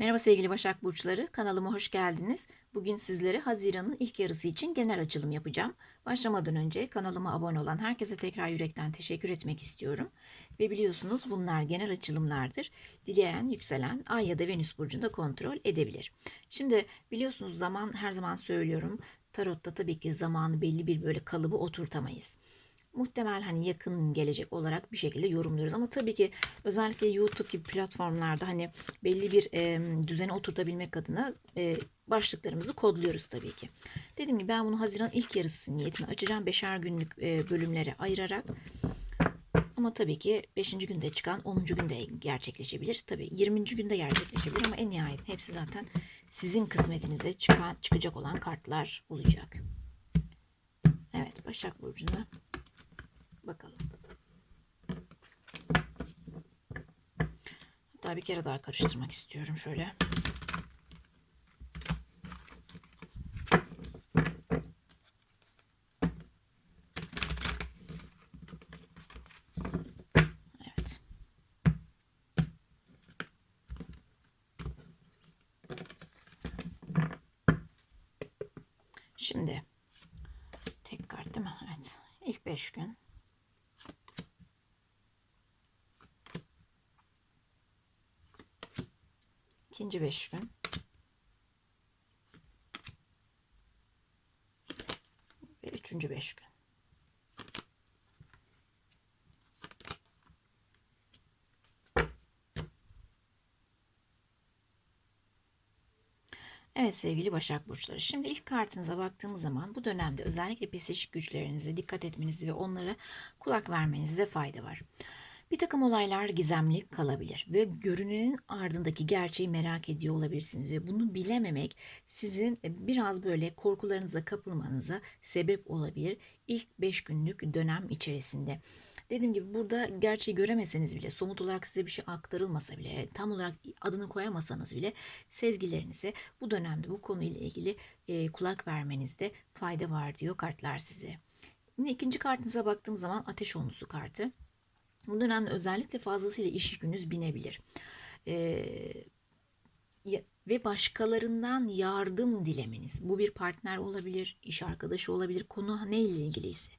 Merhaba sevgili Başak Burçları, kanalıma hoş geldiniz. Bugün sizlere Haziran'ın ilk yarısı için genel açılım yapacağım. Başlamadan önce kanalıma abone olan herkese tekrar yürekten teşekkür etmek istiyorum. Ve biliyorsunuz bunlar genel açılımlardır. Dileyen, yükselen, Ay ya da Venüs burcunda kontrol edebilir. Şimdi biliyorsunuz zaman her zaman söylüyorum. Tarotta tabii ki zamanı belli bir böyle kalıbı oturtamayız muhtemel hani yakın gelecek olarak bir şekilde yorumluyoruz. Ama tabii ki özellikle YouTube gibi platformlarda hani belli bir e, düzene oturtabilmek adına e, başlıklarımızı kodluyoruz tabii ki. Dediğim gibi ben bunu Haziran ilk yarısı niyetine açacağım. Beşer günlük e, bölümlere ayırarak. Ama tabii ki 5. günde çıkan 10. günde gerçekleşebilir. Tabii 20. günde gerçekleşebilir ama en nihayet hepsi zaten sizin kısmetinize çıkan çıkacak olan kartlar olacak. Evet Başak Burcu'na Bakalım. Hatta bir kere daha karıştırmak istiyorum şöyle. Evet. Şimdi tek kart değil mi? Evet. İlk 5 gün İkinci beş gün. Ve üçüncü beş gün. Evet sevgili Başak Burçları. Şimdi ilk kartınıza baktığımız zaman bu dönemde özellikle psikolojik güçlerinize dikkat etmenizde ve onlara kulak vermenizde fayda var. Bir takım olaylar gizemli kalabilir ve görünenin ardındaki gerçeği merak ediyor olabilirsiniz ve bunu bilememek sizin biraz böyle korkularınıza kapılmanıza sebep olabilir ilk 5 günlük dönem içerisinde. Dediğim gibi burada gerçeği göremeseniz bile, somut olarak size bir şey aktarılmasa bile, tam olarak adını koyamasanız bile sezgilerinize bu dönemde bu konuyla ilgili e, kulak vermenizde fayda var diyor kartlar size. Yine ikinci kartınıza baktığım zaman ateş olmusu kartı. Bu dönemde özellikle fazlasıyla iş yükünüz binebilir. Ee, ve başkalarından yardım dilemeniz. Bu bir partner olabilir, iş arkadaşı olabilir, konu ne ile ilgiliyse.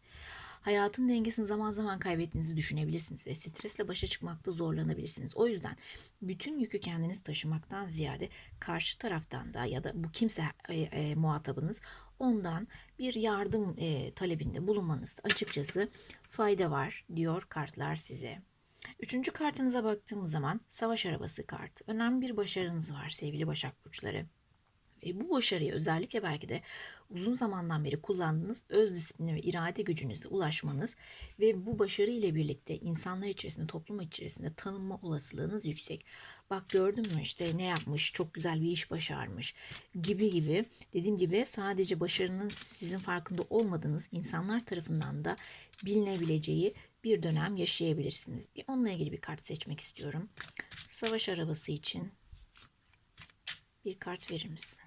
Hayatın dengesini zaman zaman kaybettiğinizi düşünebilirsiniz ve stresle başa çıkmakta zorlanabilirsiniz. O yüzden bütün yükü kendiniz taşımaktan ziyade karşı taraftan da ya da bu kimse e, e, muhatabınız ondan bir yardım e, talebinde bulunmanızda açıkçası fayda var diyor kartlar size. Üçüncü kartınıza baktığımız zaman savaş arabası kartı. Önemli bir başarınız var sevgili Başak Burçları. Ve bu başarıya özellikle belki de uzun zamandan beri kullandığınız öz disiplini ve irade gücünüzle ulaşmanız ve bu başarı ile birlikte insanlar içerisinde, toplum içerisinde tanınma olasılığınız yüksek. Bak gördün mü işte ne yapmış, çok güzel bir iş başarmış gibi gibi. Dediğim gibi sadece başarının sizin farkında olmadığınız insanlar tarafından da bilinebileceği bir dönem yaşayabilirsiniz. Bir onunla ilgili bir kart seçmek istiyorum. Savaş arabası için bir kart verir misin?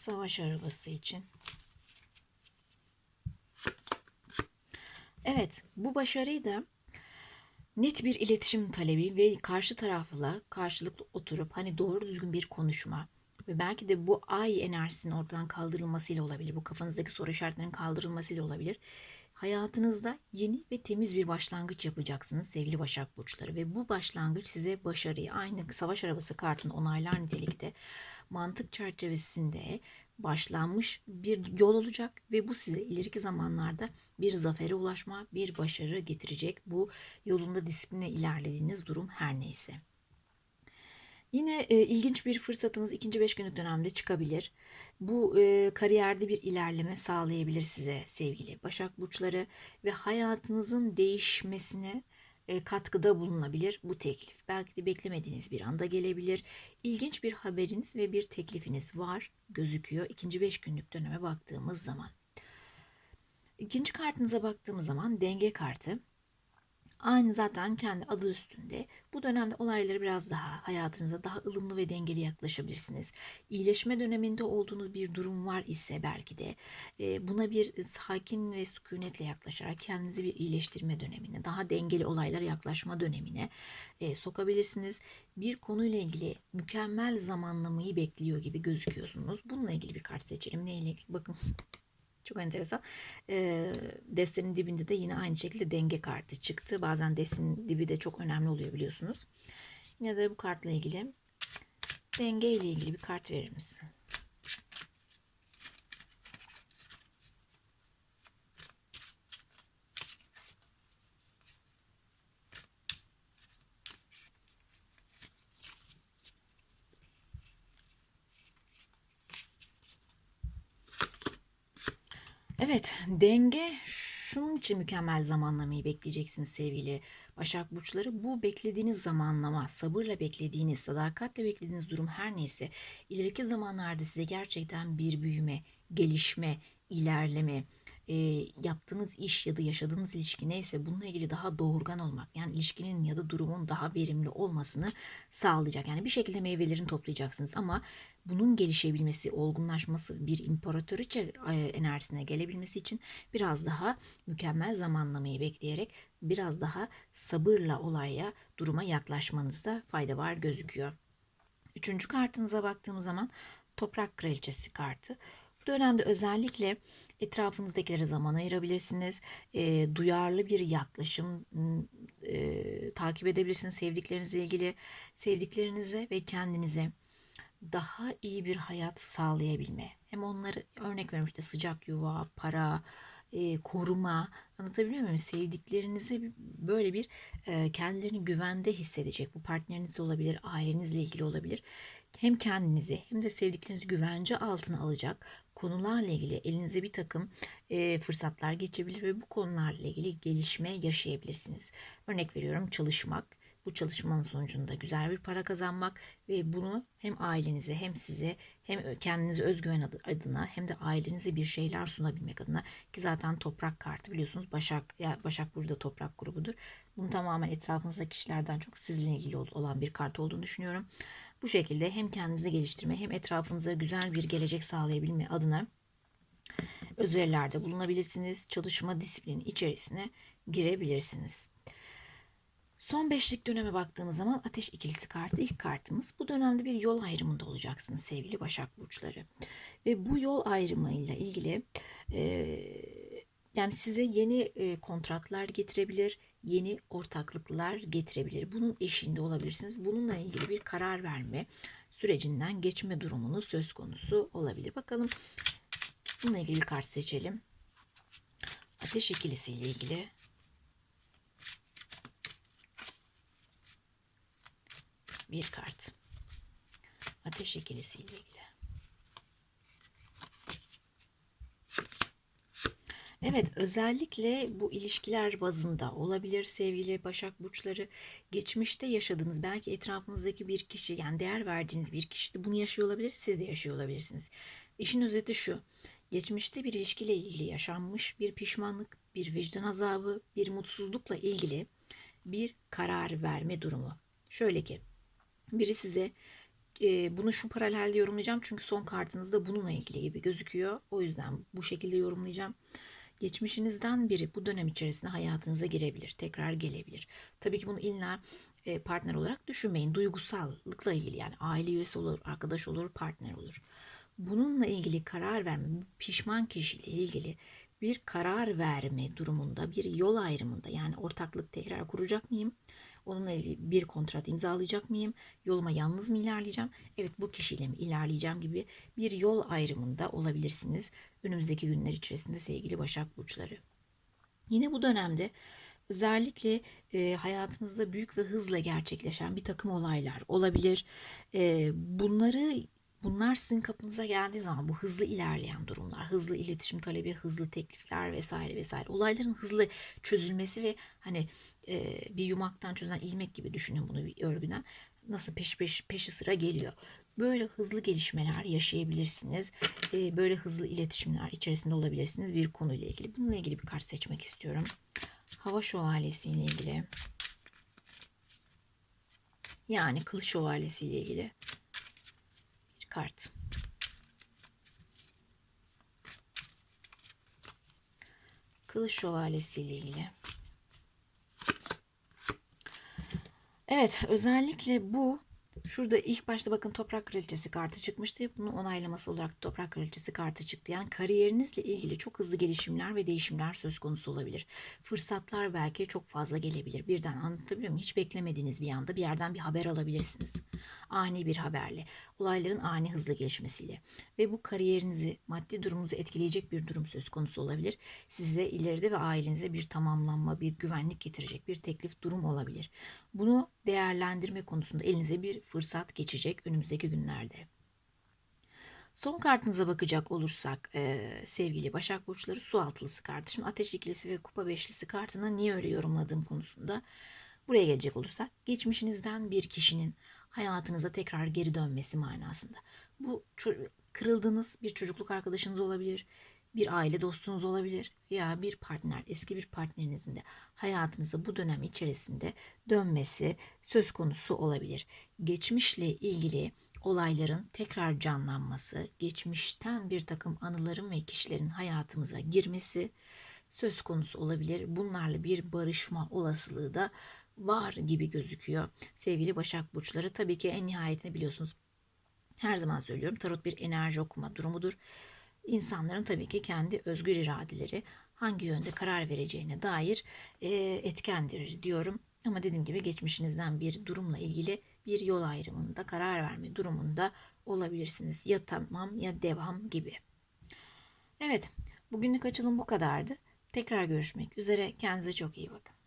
Savaş arabası için. Evet, bu başarıyı da net bir iletişim talebi ve karşı tarafla karşılıklı oturup hani doğru düzgün bir konuşma ve belki de bu ay enerjisinin ortadan kaldırılmasıyla olabilir. Bu kafanızdaki soru işaretlerinin kaldırılmasıyla olabilir. Hayatınızda yeni ve temiz bir başlangıç yapacaksınız sevgili Başak Burçları ve bu başlangıç size başarıyı aynı savaş arabası kartını onaylar nitelikte mantık çerçevesinde başlanmış bir yol olacak ve bu size ileriki zamanlarda bir zafere ulaşma, bir başarı getirecek. Bu yolunda disipline ilerlediğiniz durum her neyse. Yine e, ilginç bir fırsatınız ikinci beş günlük dönemde çıkabilir. Bu e, kariyerde bir ilerleme sağlayabilir size sevgili Başak Burçları ve hayatınızın değişmesine e, katkıda bulunabilir bu teklif. Belki de beklemediğiniz bir anda gelebilir. İlginç bir haberiniz ve bir teklifiniz var gözüküyor ikinci beş günlük döneme baktığımız zaman. İkinci kartınıza baktığımız zaman denge kartı. Aynı zaten kendi adı üstünde. Bu dönemde olayları biraz daha hayatınıza daha ılımlı ve dengeli yaklaşabilirsiniz. İyileşme döneminde olduğunuz bir durum var ise belki de e, buna bir sakin ve sükunetle yaklaşarak kendinizi bir iyileştirme dönemine, daha dengeli olaylara yaklaşma dönemine e, sokabilirsiniz. Bir konuyla ilgili mükemmel zamanlamayı bekliyor gibi gözüküyorsunuz. Bununla ilgili bir kart seçelim. Neyle ilgili? Bakın çok enteresan. Ee, destenin dibinde de yine aynı şekilde denge kartı çıktı. Bazen destenin dibi de çok önemli oluyor biliyorsunuz. Yine de bu kartla ilgili denge ile ilgili bir kart verir misin? Evet, denge şunun için mükemmel zamanlamayı bekleyeceksiniz sevgili Başak Burçları. Bu beklediğiniz zamanlama, sabırla beklediğiniz, sadakatle beklediğiniz durum her neyse ileriki zamanlarda size gerçekten bir büyüme, gelişme, ilerleme, e, yaptığınız iş ya da yaşadığınız ilişki neyse bununla ilgili daha doğurgan olmak yani ilişkinin ya da durumun daha verimli olmasını sağlayacak. Yani bir şekilde meyvelerini toplayacaksınız ama bunun gelişebilmesi, olgunlaşması, bir imparatoriçe e, enerjisine gelebilmesi için biraz daha mükemmel zamanlamayı bekleyerek biraz daha sabırla olaya, duruma yaklaşmanızda fayda var gözüküyor. Üçüncü kartınıza baktığımız zaman Toprak Kraliçesi kartı. Bu dönemde özellikle etrafınızdakilere zaman ayırabilirsiniz. E, duyarlı bir yaklaşım e, takip edebilirsiniz sevdiklerinizle ilgili. Sevdiklerinize ve kendinize daha iyi bir hayat sağlayabilme. Hem onları örnek veriyorum işte sıcak yuva, para, e, koruma anlatabiliyor muyum? Sevdiklerinize böyle bir e, kendilerini güvende hissedecek. Bu partneriniz olabilir, ailenizle ilgili olabilir. Hem kendinizi hem de sevdiklerinizi güvence altına alacak konularla ilgili elinize bir takım e, fırsatlar geçebilir ve bu konularla ilgili gelişme yaşayabilirsiniz. Örnek veriyorum çalışmak, bu çalışmanın sonucunda güzel bir para kazanmak ve bunu hem ailenize hem size hem kendinize özgüven adına hem de ailenize bir şeyler sunabilmek adına ki zaten toprak kartı biliyorsunuz Başak ya Başak burada toprak grubudur. Bunu tamamen etrafınızdaki kişilerden çok sizinle ilgili olan bir kart olduğunu düşünüyorum. Bu şekilde hem kendinizi geliştirme hem etrafınıza güzel bir gelecek sağlayabilme adına özverilerde bulunabilirsiniz. Çalışma disiplini içerisine girebilirsiniz. Son beşlik döneme baktığımız zaman ateş ikilisi kartı ilk kartımız. Bu dönemde bir yol ayrımında olacaksınız sevgili Başak Burçları. Ve bu yol ayrımıyla ilgili e, yani size yeni e, kontratlar getirebilir, yeni ortaklıklar getirebilir. Bunun eşinde olabilirsiniz. Bununla ilgili bir karar verme sürecinden geçme durumunuz söz konusu olabilir. Bakalım bununla ilgili kart seçelim. Ateş ikilisi ile ilgili bir kart. Ateş ikilisi ile ilgili. Evet, özellikle bu ilişkiler bazında olabilir sevgili Başak Burçları. Geçmişte yaşadığınız, belki etrafınızdaki bir kişi, yani değer verdiğiniz bir kişi de bunu yaşıyor olabilir, siz de yaşıyor olabilirsiniz. İşin özeti şu, geçmişte bir ilişkiyle ilgili yaşanmış bir pişmanlık, bir vicdan azabı, bir mutsuzlukla ilgili bir karar verme durumu. Şöyle ki, biri size e, bunu şu paralelde yorumlayacağım çünkü son kartınızda bununla ilgili gibi gözüküyor. O yüzden bu şekilde yorumlayacağım. Geçmişinizden biri bu dönem içerisinde hayatınıza girebilir, tekrar gelebilir. Tabii ki bunu illa e, partner olarak düşünmeyin. Duygusallıkla ilgili yani aile üyesi olur, arkadaş olur, partner olur. Bununla ilgili karar verme, pişman kişiyle ilgili bir karar verme durumunda, bir yol ayrımında yani ortaklık tekrar kuracak mıyım? Onunla bir kontrat imzalayacak mıyım? Yoluma yalnız mı ilerleyeceğim? Evet bu kişiyle mi ilerleyeceğim gibi bir yol ayrımında olabilirsiniz. Önümüzdeki günler içerisinde sevgili Başak Burçları. Yine bu dönemde özellikle e, hayatınızda büyük ve hızla gerçekleşen bir takım olaylar olabilir. E, bunları Bunlar sizin kapınıza geldiği zaman bu hızlı ilerleyen durumlar, hızlı iletişim talebi, hızlı teklifler vesaire vesaire. Olayların hızlı çözülmesi ve hani e, bir yumaktan çözülen ilmek gibi düşünün bunu bir örgüden. Nasıl peş peş peşi sıra geliyor. Böyle hızlı gelişmeler yaşayabilirsiniz. E, böyle hızlı iletişimler içerisinde olabilirsiniz bir konuyla ilgili. Bununla ilgili bir kart seçmek istiyorum. hava şövalyesi ile ilgili yani kılıç şövalyesi ile ilgili kart. Kılıç şövalyesi ile ilgili. Evet, özellikle bu şurada ilk başta bakın toprak kraliçesi kartı çıkmıştı. Bunu onaylaması olarak toprak kraliçesi kartı çıktı. Yani kariyerinizle ilgili çok hızlı gelişimler ve değişimler söz konusu olabilir. Fırsatlar belki çok fazla gelebilir. Birden anlatabiliyor muyum? Hiç beklemediğiniz bir anda bir yerden bir haber alabilirsiniz. Ani bir haberle, olayların ani hızlı gelişmesiyle ve bu kariyerinizi, maddi durumunuzu etkileyecek bir durum söz konusu olabilir. Size ileride ve ailenize bir tamamlanma, bir güvenlik getirecek bir teklif durum olabilir. Bunu değerlendirme konusunda elinize bir fırsat geçecek önümüzdeki günlerde. Son kartınıza bakacak olursak e, sevgili Başak Burçları su altılısı kartı. Şimdi ateş ikilisi ve kupa beşlisi kartına niye öyle yorumladığım konusunda buraya gelecek olursak geçmişinizden bir kişinin hayatınıza tekrar geri dönmesi manasında. Bu kırıldığınız bir çocukluk arkadaşınız olabilir, bir aile dostunuz olabilir ya bir partner, eski bir partnerinizin de hayatınıza bu dönem içerisinde dönmesi söz konusu olabilir. Geçmişle ilgili olayların tekrar canlanması, geçmişten bir takım anıların ve kişilerin hayatımıza girmesi söz konusu olabilir. Bunlarla bir barışma olasılığı da var gibi gözüküyor. Sevgili Başak Burçları tabii ki en nihayetinde biliyorsunuz her zaman söylüyorum tarot bir enerji okuma durumudur. İnsanların tabii ki kendi özgür iradeleri hangi yönde karar vereceğine dair e, etkendir diyorum. Ama dediğim gibi geçmişinizden bir durumla ilgili bir yol ayrımında karar verme durumunda olabilirsiniz. Ya tamam ya devam gibi. Evet, bugünlük açılım bu kadardı. Tekrar görüşmek üzere. Kendinize çok iyi bakın.